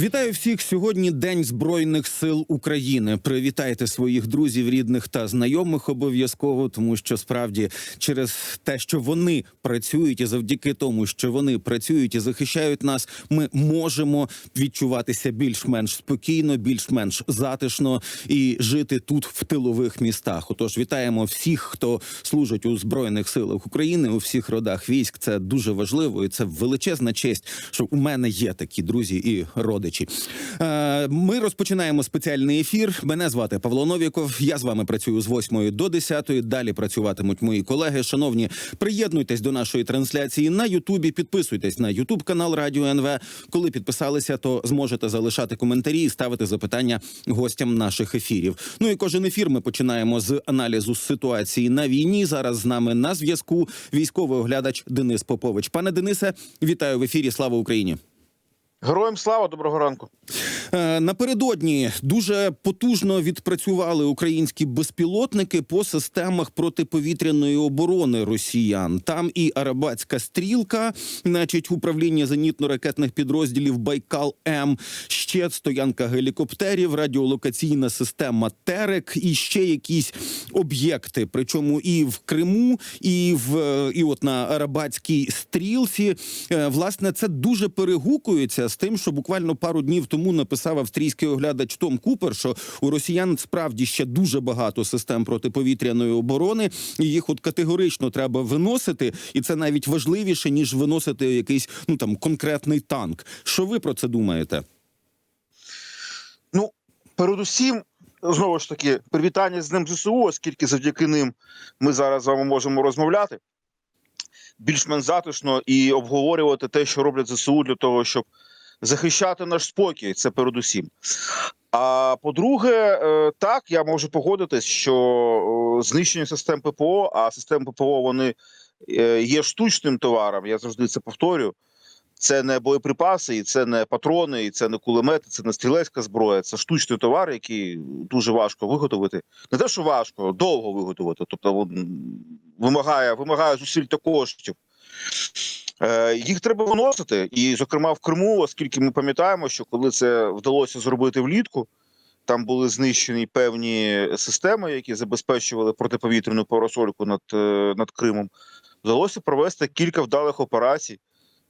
Вітаю всіх сьогодні. День збройних сил України. Привітайте своїх друзів, рідних та знайомих обов'язково, тому що справді через те, що вони працюють, і завдяки тому, що вони працюють і захищають нас, ми можемо відчуватися більш-менш спокійно, більш-менш затишно і жити тут в тилових містах. Отож, вітаємо всіх, хто служить у збройних силах України у всіх родах військ. Це дуже важливо, і це величезна честь, що у мене є такі друзі і родичі. Е, Ми розпочинаємо спеціальний ефір. Мене звати Павло Новіков. Я з вами працюю з 8 до 10. Далі працюватимуть мої колеги. Шановні, приєднуйтесь до нашої трансляції на Ютубі. Підписуйтесь на Ютуб канал Радіо НВ. Коли підписалися, то зможете залишати коментарі і ставити запитання гостям наших ефірів. Ну і кожен ефір ми починаємо з аналізу ситуації на війні. Зараз з нами на зв'язку військовий оглядач Денис Попович. Пане Денисе, вітаю в ефірі. Слава Україні! Героям слава, доброго ранку. Е, Напередодні дуже потужно відпрацювали українські безпілотники по системах протиповітряної оборони росіян. Там і Арабатська стрілка, значить, управління зенітно-ракетних підрозділів Байкал М, ще стоянка гелікоптерів, радіолокаційна система Терек і ще якісь об'єкти. Причому і в Криму, і в і от на Арабатській стрілці. Е, Власне, це дуже перегукується з тим, що буквально пару днів тому написав австрійський оглядач Том Купер, що у росіян справді ще дуже багато систем протиповітряної оборони, і їх от категорично треба виносити, і це навіть важливіше ніж виносити якийсь ну там конкретний танк. Що ви про це думаєте? Ну, передусім, знову ж таки, привітання з Днем ЗСУ, оскільки завдяки ним ми зараз з вами можемо розмовляти більш-менш затишно і обговорювати те, що роблять ЗСУ для того, щоб захищати наш спокій. Це передусім. А по-друге, е, так я можу погодитись, що знищення систем ППО, а системи ППО вони е, є штучним товаром. Я завжди це повторю. Це не боєприпаси, і це не патрони, і це не кулемети, це не стрілецька зброя. Це штучний товар, який дуже важко виготовити. Не те, що важко, довго виготовити. Тобто вимагає, вимагає зусиль та коштів. Е, їх треба виносити. І, зокрема, в Криму, оскільки ми пам'ятаємо, що коли це вдалося зробити влітку, там були знищені певні системи, які забезпечували протиповітряну парасольку над, е, над Кримом. Вдалося провести кілька вдалих операцій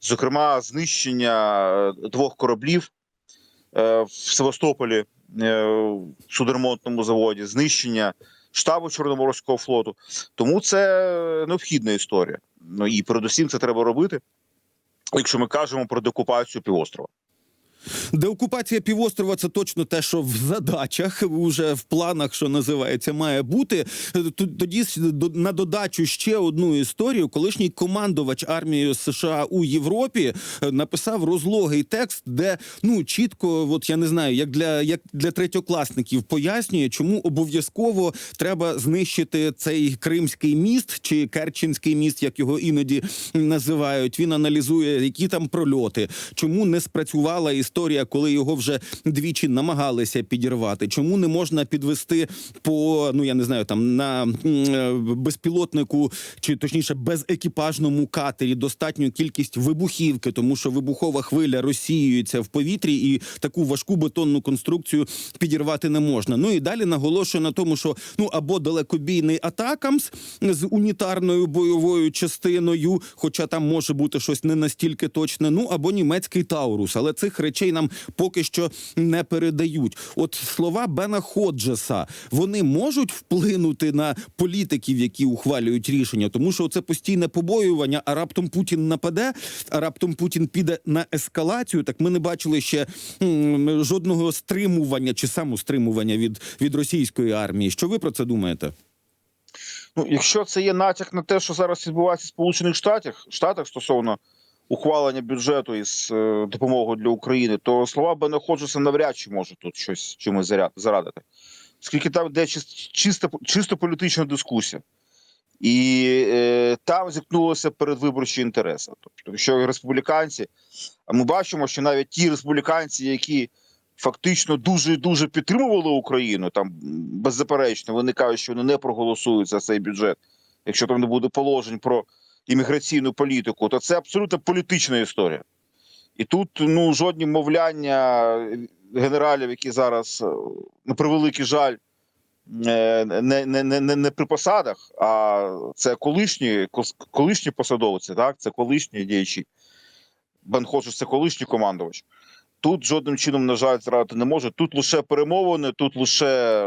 зокрема, знищення е, двох кораблів в Севастополі в судоремонтному заводі, знищення штабу Чорноморського флоту. Тому це необхідна історія. Ну і передусім це треба робити, якщо ми кажемо про декупацію півострова. Деокупація півострова це точно те, що в задачах, уже в планах, що називається, має бути. Тоді на додачу ще одну історію. Колишній командувач армією США у Європі е, написав розлогий текст, де ну чітко, от я не знаю, як для як для третьокласників пояснює, чому обов'язково треба знищити цей кримський міст чи Керченський міст, як його іноді називають. Він аналізує, які там прольоти, чому не спрацювала історія, коли його вже двічі намагалися підірвати. Чому не можна підвести по ну я не знаю, там на е, безпілотнику чи точніше безекіпажному катері достатню кількість вибухівки, тому що вибухова хвиля розсіюється в повітрі, і таку важку бетонну конструкцію підірвати не можна. Ну і далі наголошує на тому, що ну або далекобійний атакамс з унітарною бойовою частиною, хоча там може бути щось не настільки точне, ну або німецький Таурус, але цих речей нам поки що не передають. От слова Бена Ходжеса вони можуть вплинути на політиків, які ухвалюють рішення, тому що це постійне побоювання. А раптом Путін нападе, а раптом Путін піде на ескалацію. Так ми не бачили ще м, жодного стримування чи самостримування від, від російської армії. Що ви про це думаєте? Ну, якщо це є натяк на те, що зараз відбувається в Сполучених Штатах Штатах стосовно ухвалення бюджету із е, допомогою для України, то слова Бена Ходжеса навряд чи можуть тут щось чимось зарадити, оскільки там йде чис- чисто, чисто політична дискусія. І е, там зіткнулися передвиборчі інтереси. Тобто, якщо республіканці, а ми бачимо, що навіть ті республіканці, які фактично дуже дуже підтримували Україну, там беззаперечно, вони кажуть, що вони не проголосують за цей бюджет, якщо там не буде положень про імміграційну політику, то це абсолютно політична історія. І тут ну жодні мовляння генералів, які зараз е, на превеликий жаль е, не, не, не, не, при посадах, а це колишні, колишні посадовці, так це колишні діячі. Бен – це колишній командувач. Тут жодним чином, на жаль, зрадити не може. Тут лише перемовини, тут лише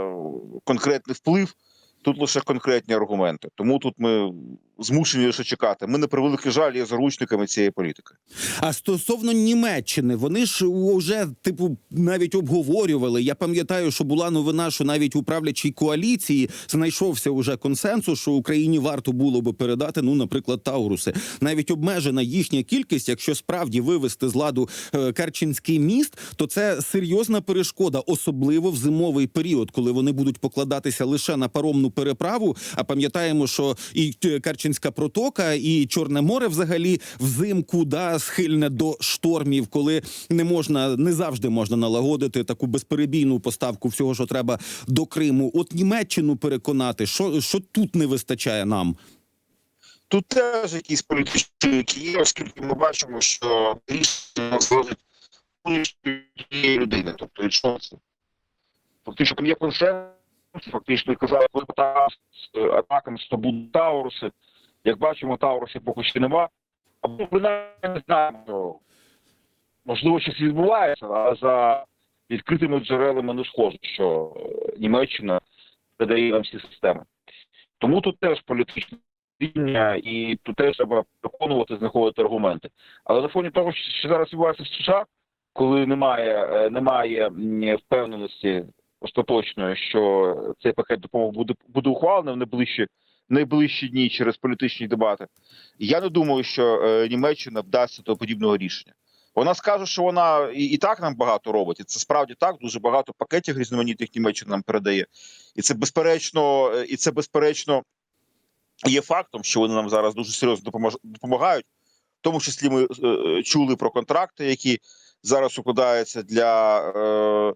конкретний вплив, тут лише конкретні аргументи. Тому тут ми змушені лише чекати. Ми на превеликий жаль є заручниками цієї політики. А стосовно Німеччини, вони ж вже типу навіть обговорювали. Я пам'ятаю, що була новина, що навіть у правлячій коаліції знайшовся уже консенсус, що Україні варто було би передати, ну, наприклад, Тауруси. Навіть обмежена їхня кількість, якщо справді вивести з ладу е, Керченський міст, то це серйозна перешкода, особливо в зимовий період, коли вони будуть покладатися лише на паромну переправу. А пам'ятаємо, що і е, Керченська протока, і Чорне море взагалі взимку да схильне до штормів, коли не можна не завжди можна налагодити таку безперебійну поставку всього, що треба до Криму. От Німеччину переконати, що, що тут не вистачає нам. Тут теж якісь політичні є, оскільки ми бачимо, що рішення залежить людини, тобто від Шольца. Фактично є консенсус, фактично питав з е, що будуть Тауруси. Як бачимо, Таурусів поки що нема. Або принаймні не знаємо, можливо, щось відбувається, але за відкритими джерелами не схоже, що е, Німеччина передає нам всі системи. Тому тут теж політична рівня, і тут теж треба переконувати, знаходити аргументи. Але на фоні того, що зараз відбувається в США, коли немає, е, немає впевненості остаточної, що цей пакет допомоги буде, буде ухвалений в найближчі, найближчі дні через політичні дебати, я не думаю, що е, Німеччина вдасться до подібного рішення. Вона скаже, що вона і, і так нам багато робить, і це справді так. Дуже багато пакетів різноманітних Німеччина нам передає, і це безперечно, е, і це безперечно є фактом, що вони нам зараз дуже серйозно допомагають. В тому числі ми е, е, чули про контракти, які зараз укладаються для е,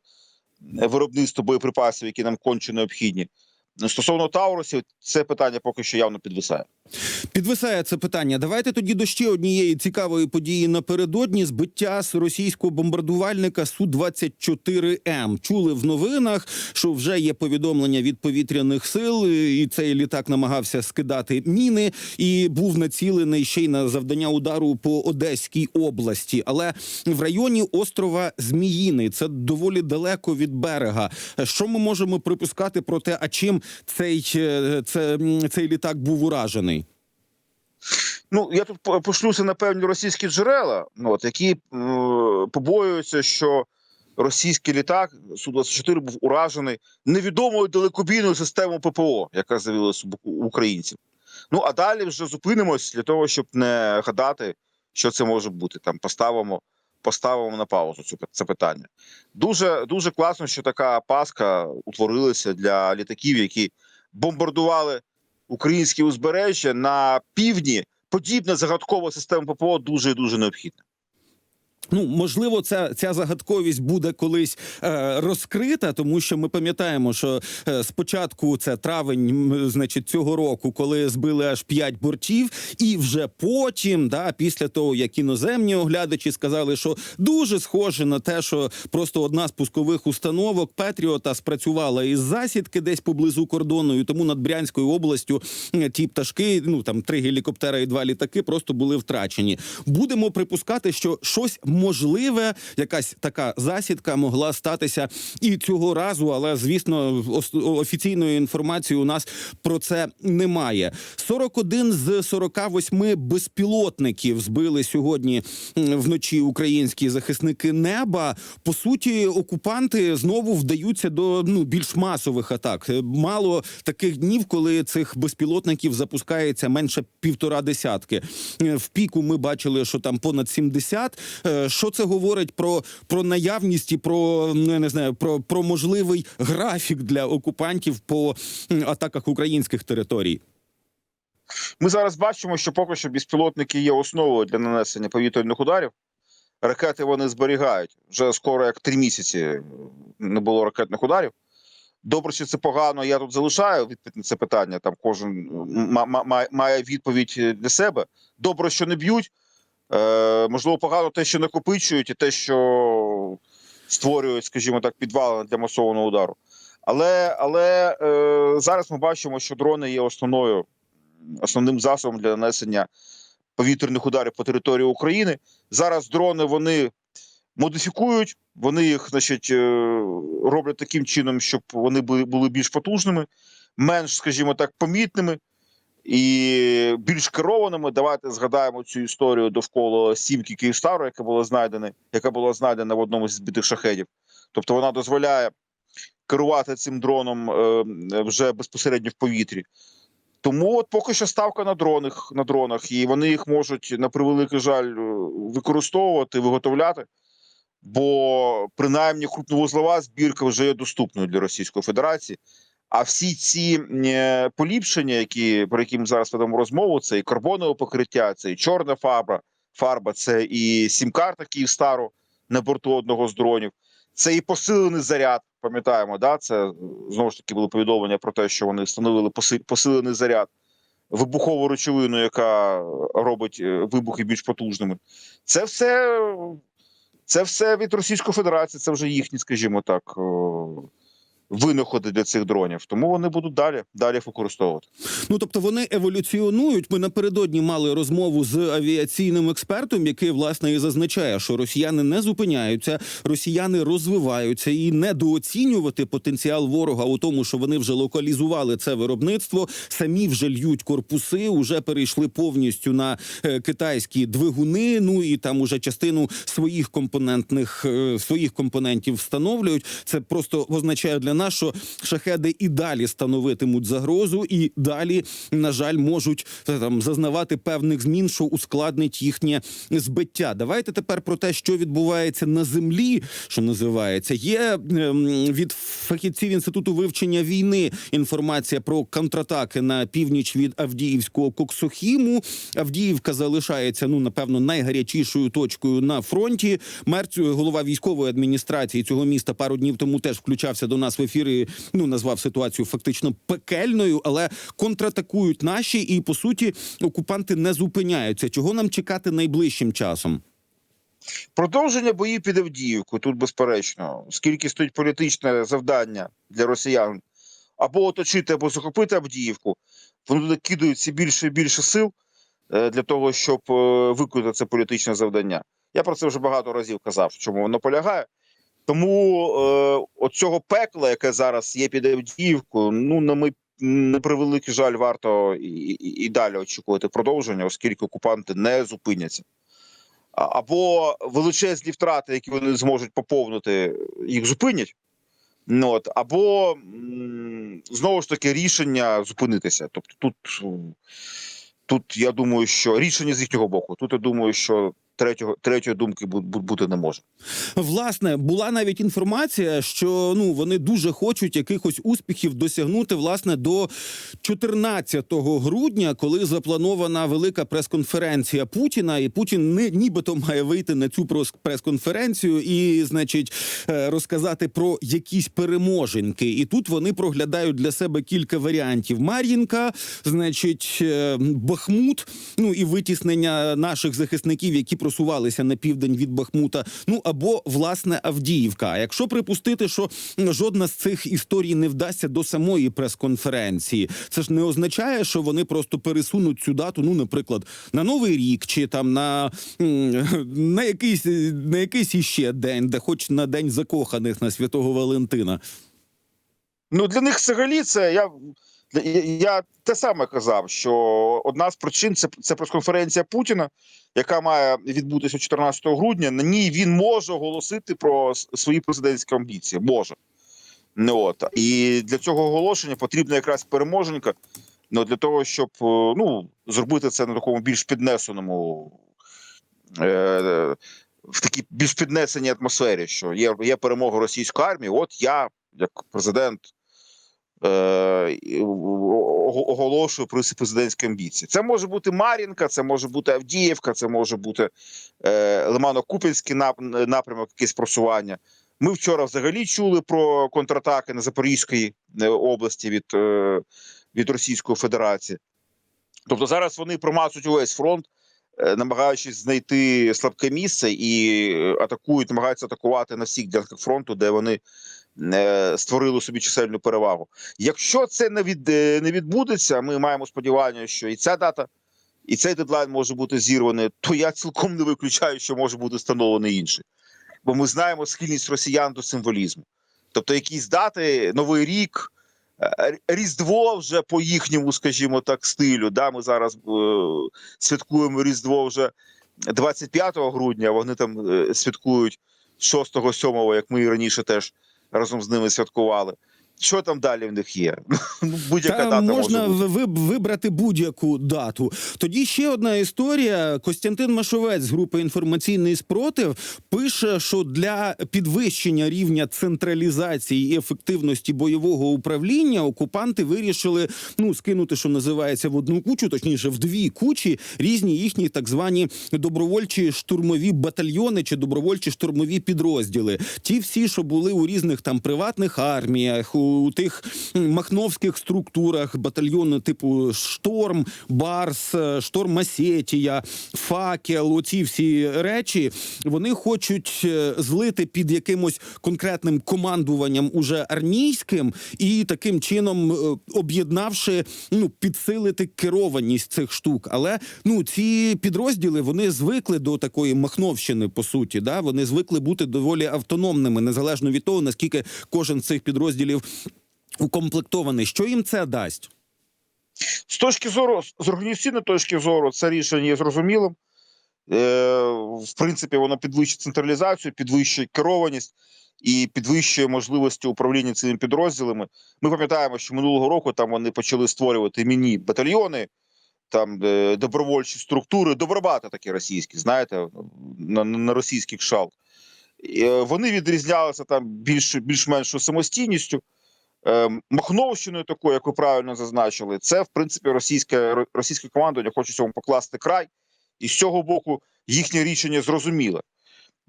виробництва боєприпасів, які нам конче необхідні. Стосовно Таурусів, це питання поки що явно підвисає. Підвисає це питання. Давайте тоді до ще однієї цікавої події напередодні збиття з російського бомбардувальника су 24 м Чули в новинах, що вже є повідомлення від повітряних сил, і цей літак намагався скидати міни і був націлений ще й на завдання удару по Одеській області, але в районі острова Зміїний це доволі далеко від берега. Що ми можемо припускати про те, а чим цей, е, це, цей літак був уражений? Ну я тут пошлюся на певні російські джерела, ну, от, які е, побоюються, що російський літак су 24 був уражений невідомою далекобійною системою ППО, яка з'явилася у українців. Ну а далі вже зупинимось для того, щоб не гадати, що це може бути. Там поставимо, поставимо на паузу цю це питання. Дуже дуже класно, що така паска утворилася для літаків, які бомбардували українське узбережжя на півдні. Подібна загадкова система ППО дуже дуже необхідна. Ну, можливо, ця, ця загадковість буде колись е, розкрита, тому що ми пам'ятаємо, що е, спочатку це травень, значить, цього року, коли збили аж п'ять бортів, і вже потім, да, після того як іноземні оглядачі сказали, що дуже схоже на те, що просто одна з пускових установок Петріота спрацювала із засідки десь поблизу кордону, і тому над Брянською областю ті пташки, ну там три гелікоптера і два літаки, просто були втрачені. Будемо припускати, що щось можливе, якась така засідка могла статися і цього разу, але звісно, офіційної інформації у нас про це немає. 41 з 48 безпілотників збили сьогодні вночі українські захисники неба. По суті, окупанти знову вдаються до ну більш масових атак. Мало таких днів, коли цих безпілотників запускається менше півтора десятки. Е, В піку ми бачили, що там понад 70. Е, Що це говорить про, про наявність і про ну, я не знаю про, про можливий графік для окупантів по атаках українських територій? Ми зараз бачимо, що поки що безпілотники є основою для нанесення повітряних ударів. Ракети вони зберігають вже скоро, як три місяці не було ракетних ударів. Добре, чи це погано, я тут залишаю відповідь на це питання. Там кожен ма- ма- ма- має відповідь для себе. Добре, що не б'ють. Е, можливо, погано те, що накопичують, і те, що створюють, скажімо так, підвали для масованого удару. Але, але е, зараз ми бачимо, що дрони є основною основним засобом для нанесення повітряних ударів по території України. Зараз дрони вони модифікують, вони їх, значить, е, роблять таким чином, щоб вони були, більш потужними, менш, скажімо так, помітними і більш керованими. Давайте згадаємо цю історію довкола сімки Київстару, яка була знайдена, яка була знайдена в одному з збитих шахедів. Тобто вона дозволяє керувати цим дроном е, вже безпосередньо в повітрі. Тому от поки що ставка на дронах, на дронах, і вони їх можуть на превеликий жаль е, використовувати, виготовляти. Бо принаймні крупновузлова збірка вже є доступною для Російської Федерації. А всі ці е, поліпшення, які про які ми зараз ведемо розмову, це і карбонове покриття, це і чорна фарба, фарба, це і сім-карта Київстару на борту одного з дронів, це і посилений заряд. Пам'ятаємо, да, це знову ж таки було повідомлення про те, що вони встановили поси- посилений заряд, вибухову речовину, яка робить е, вибухи більш потужними. Це все, це все від Російської Федерації, це вже їхні, скажімо так, винаходи для цих дронів. Тому вони будуть далі, далі використовувати. Ну тобто вони еволюціонують. Ми напередодні мали розмову з авіаційним експертом, який власне і зазначає, що росіяни не зупиняються, росіяни розвиваються і недооцінювати потенціал ворога у тому, що вони вже локалізували це виробництво, самі вже льють корпуси, уже перейшли повністю на е, китайські двигуни. Ну і там уже частину своїх компонентних е, своїх компонентів встановлюють. Це просто означає для нас, що шахеди і далі становитимуть загрозу, і далі, на жаль, можуть е, там зазнавати певних змін, що ускладнить їхнє збиття. Давайте тепер про те, що відбувається на землі, що називається, є ем, від фахівців інституту вивчення війни інформація про контратаки на північ від Авдіївського Коксохіму. Авдіївка залишається ну напевно найгарячішою точкою на фронті. Мерць, голова військової адміністрації цього міста пару днів тому теж включався до нас в ефір. і, Ну назвав ситуацію фактично пекельною, але контратакують наші, і по суті окупанти не зупиняються. Чого нам чекати найближчим часом? Продовження боїв під Авдіївкою тут безперечно, скільки стоїть політичне завдання для росіян або оточити, або захопити Авдіївку, вони туди кидають більше і більше сил е, для того, щоб е, виконати це політичне завдання. Я про це вже багато разів казав, чому воно полягає. Тому е, оцього пекла, яке зараз є під Авдіївкою, ну на ми на превеликий жаль, варто і, і, і далі очікувати продовження, оскільки окупанти не зупиняться. Або величезні втрати, які вони зможуть поповнити, їх зупинять. Ну, от, або знову ж таки рішення зупинитися. Тобто, тут, тут я думаю, що рішення з їхнього боку. Тут я думаю, що третього, третьої думки бу- бу- бути не може. Власне, була навіть інформація, що ну вони дуже хочуть якихось успіхів досягнути власне до 14 грудня, коли запланована велика прес-конференція Путіна, і Путін не нібито має вийти на цю прес-конференцію і, значить, е, розказати про якісь переможеньки. І тут вони проглядають для себе кілька варіантів: Мар'їнка, значить, е, Бахмут, ну і витіснення наших захисників, які просувалися на південь від Бахмута. Ну або власне Авдіївка. Якщо припустити, що жодна з цих історій не вдасться до самої прес-конференції, це ж не означає, що вони просто пересунуть цю дату, ну, наприклад, на новий рік чи там на, на якийсь на якийсь іще день, де хоч на день закоханих на святого Валентина. Ну для них взагалі це я. Я, те саме казав, що одна з причин це, це прес-конференція Путіна, яка має відбутися 14 грудня. На ній він може оголосити про свої президентські амбіції. Може. Ну, от. І для цього оголошення потрібна якраз переможенька. Ну, для того, щоб е, ну, зробити це на такому більш піднесеному, е, в такій більш піднесеній атмосфері, що є, є перемога російської армії. От я, як президент е, і оголошую про президентські амбіції. Це може бути Мар'їнка, це може бути Авдіївка, це може бути е, Лимано-Купінський нап- напрямок, якесь просування. Ми вчора взагалі чули про контратаки на Запорізькій е, області від, від Російської Федерації. Тобто зараз вони промацують увесь фронт, намагаючись знайти слабке місце і атакують, намагаються атакувати на всіх ділянках фронту, де вони створили собі чисельну перевагу. Якщо це не від е, не відбудеться, ми маємо сподівання, що і ця дата, і цей дедлайн може бути зірваний, то я цілком не виключаю, що може бути встановлений інший. Бо ми знаємо схильність росіян до символізму. Тобто, якісь дати, Новий рік, е, Різдво вже по їхньому, скажімо так, стилю. Да, Ми зараз е, святкуємо Різдво вже 25 грудня, вони там е, святкують 6-7, як ми і раніше теж разом з ними святкували. Що там далі в них є? Ну, Будь-яка Та дата можна може бути. ви- вибрати будь-яку дату. Тоді ще одна історія. Костянтин Машовець з групи інформаційний спротив пише, що для підвищення рівня централізації і ефективності бойового управління окупанти вирішили ну скинути, що називається в одну кучу, точніше в дві кучі, різні їхні так звані добровольчі штурмові батальйони чи добровольчі штурмові підрозділи. Ті всі, що були у різних там приватних арміях, у тих махновських структурах батальйону типу Шторм, Барс, Шторм Осетія, Факел. Оці всі речі вони хочуть е, злити під якимось конкретним командуванням уже армійським і таким чином, е, об'єднавши, ну підсилити керованість цих штук. Але ну ці підрозділи вони звикли до такої махновщини, по суті. Да? Вони звикли бути доволі автономними, незалежно від того, наскільки кожен з цих підрозділів укомплектований. Що їм це дасть? З точки зору, з організаційної точки зору, це рішення є зрозумілим. Е, в принципі, воно підвищує централізацію, підвищує керованість і підвищує можливості управління цими підрозділами. Ми пам'ятаємо, що минулого року там вони почали створювати міні-батальйони, там е, добровольчі структури, добробати такі російські, знаєте, на, на російських шалт. І, е, Вони відрізнялися там більш, більш-меншою самостійністю. Е, Махновщиною такою, як ви правильно зазначили, це в принципі російське російське командування хоче цьому покласти край, і з цього боку їхнє рішення зрозуміле.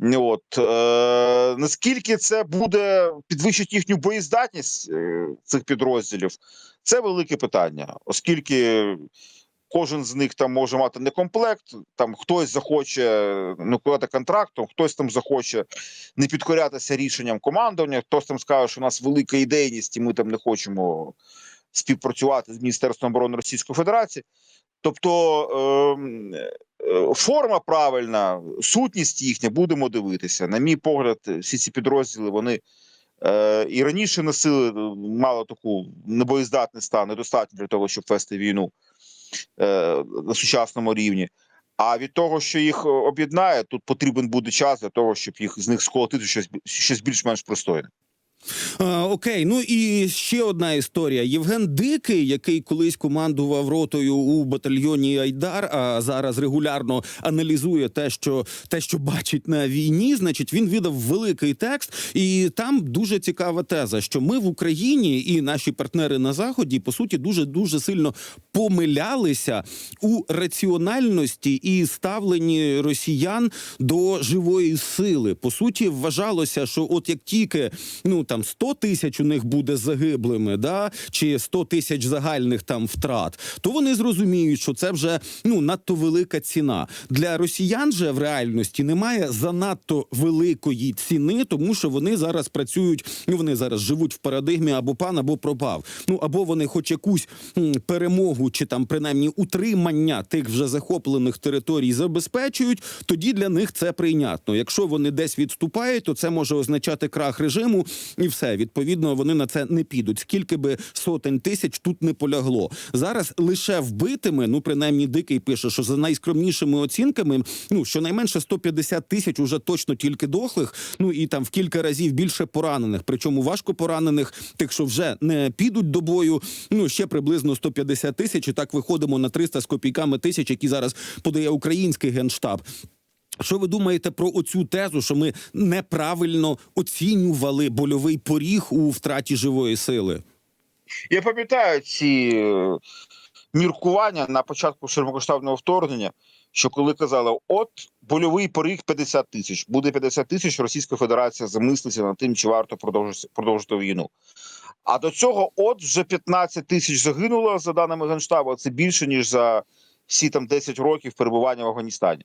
От е, наскільки це буде підвищити їхню боєздатність е, цих підрозділів, це велике питання, оскільки кожен з них там може мати некомплект, там хтось захоче не контрактом, хтось там захоче не підкорятися рішенням командування, хтось там скаже, що у нас велика ідейність, і ми там не хочемо співпрацювати з Міністерством оборони Російської Федерації. Тобто ем, е, форма правильна, сутність їхня, будемо дивитися. На мій погляд, всі ці підрозділи вони е, і раніше носили, е, мало таку небоєздатний стан, недостатньо для того, щоб вести війну на сучасному рівні. А від того, що їх е, об'єднає, тут потрібен буде час для того, щоб їх з них сколотити щось, щось більш-менш пристойне. А, окей, ну і ще одна історія. Євген Дикий, який колись командував ротою у батальйоні Айдар, а зараз регулярно аналізує те, що те, що бачить на війні. Значить, він видав великий текст, і там дуже цікава теза, що ми в Україні і наші партнери на заході по суті дуже дуже сильно помилялися у раціональності і ставленні росіян до живої сили. По суті, вважалося, що от як тільки ну там 100 тисяч у них буде загиблими, да чи 100 тисяч загальних там втрат, то вони зрозуміють, що це вже ну надто велика ціна для росіян. же в реальності немає занадто великої ціни, тому що вони зараз працюють. Ну вони зараз живуть в парадигмі або пан, або пропав. Ну або вони, хоч якусь перемогу, чи там принаймні утримання тих вже захоплених територій забезпечують. Тоді для них це прийнятно. Якщо вони десь відступають, то це може означати крах режиму, і все відповідно вони на це не підуть. Скільки би сотень тисяч тут не полягло зараз лише вбитими. Ну принаймні дикий пише, що за найскромнішими оцінками, ну щонайменше 150 тисяч уже точно тільки дохлих. Ну і там в кілька разів більше поранених. Причому важко поранених, тих, що вже не підуть до бою. Ну ще приблизно 150 тисяч. І так виходимо на 300 з копійками тисяч, які зараз подає український генштаб. Що ви думаєте про оцю тезу, що ми неправильно оцінювали больовий поріг у втраті живої сили? Я пам'ятаю ці е, міркування на початку широкомасштабного вторгнення, що коли казали, от больовий поріг 50 тисяч, буде 50 тисяч, Російська Федерація замислиться над тим, чи варто продовжити, продовжити війну. А до цього, от вже 15 тисяч загинуло за даними Генштабу. Це більше ніж за всі там 10 років перебування в Афганістані.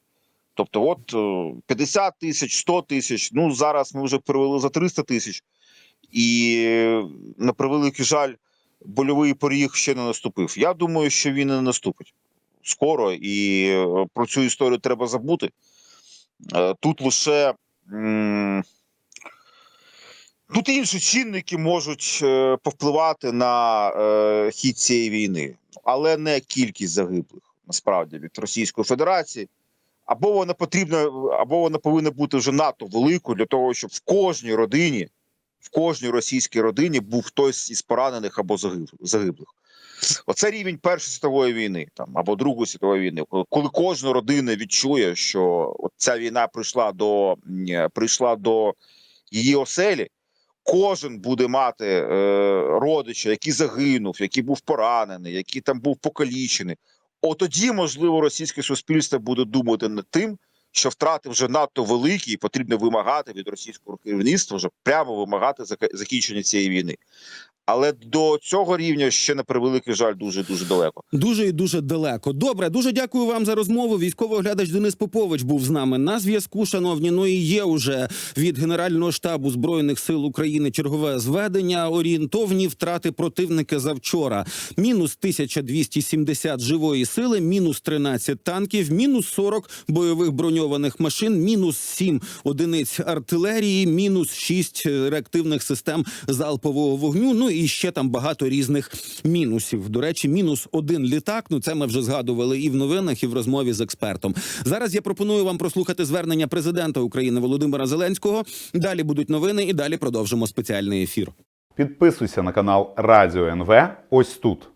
Тобто, от е, 50 тисяч, 100 тисяч. Ну зараз ми вже перевели за 300 тисяч, і е, на превеликий жаль, больовий поріг ще не наступив. Я думаю, що він не наступить скоро, і е, про цю історію треба забути. Е, Тут лише тут інші чинники можуть е, повпливати на е, хід цієї війни, але не кількість загиблих насправді від Російської Федерації. Або вона потрібна, або вона повинна бути вже надто великою для того, щоб в кожній родині, в кожній російській родині був хтось із поранених або загиб- загиблих. Оце рівень Першої світової війни там або Другої світової війни, коли- кожна родина відчує, що ця війна прийшла до прийшла до її оселі. Кожен буде мати е, родича, який загинув, який був поранений, який там був покалічений. От тоді, можливо, російське суспільство буде думати над тим, що втрати вже надто великі, і потрібно вимагати від російського керівництва вже прямо вимагати закінчення цієї війни. Але до цього рівня ще на превеликий жаль дуже дуже далеко. Дуже і дуже далеко. Добре, дуже дякую вам за розмову. Військовий оглядач Денис Попович був з нами на зв'язку. Шановні, ну і є уже від Генерального штабу збройних сил України чергове зведення. Орієнтовні втрати противника завчора. Мінус 1270 живої сили, мінус 13 танків, мінус 40 бойових броньованих машин, мінус 7 одиниць артилерії, мінус 6 реактивних систем залпового вогню. Ну і ще там багато різних мінусів. До речі, мінус один літак. Ну це ми вже згадували і в новинах, і в розмові з експертом. Зараз я пропоную вам прослухати звернення президента України Володимира Зеленського. Далі будуть новини, і далі продовжимо спеціальний ефір. Підписуйся на канал Радіо НВ ось тут.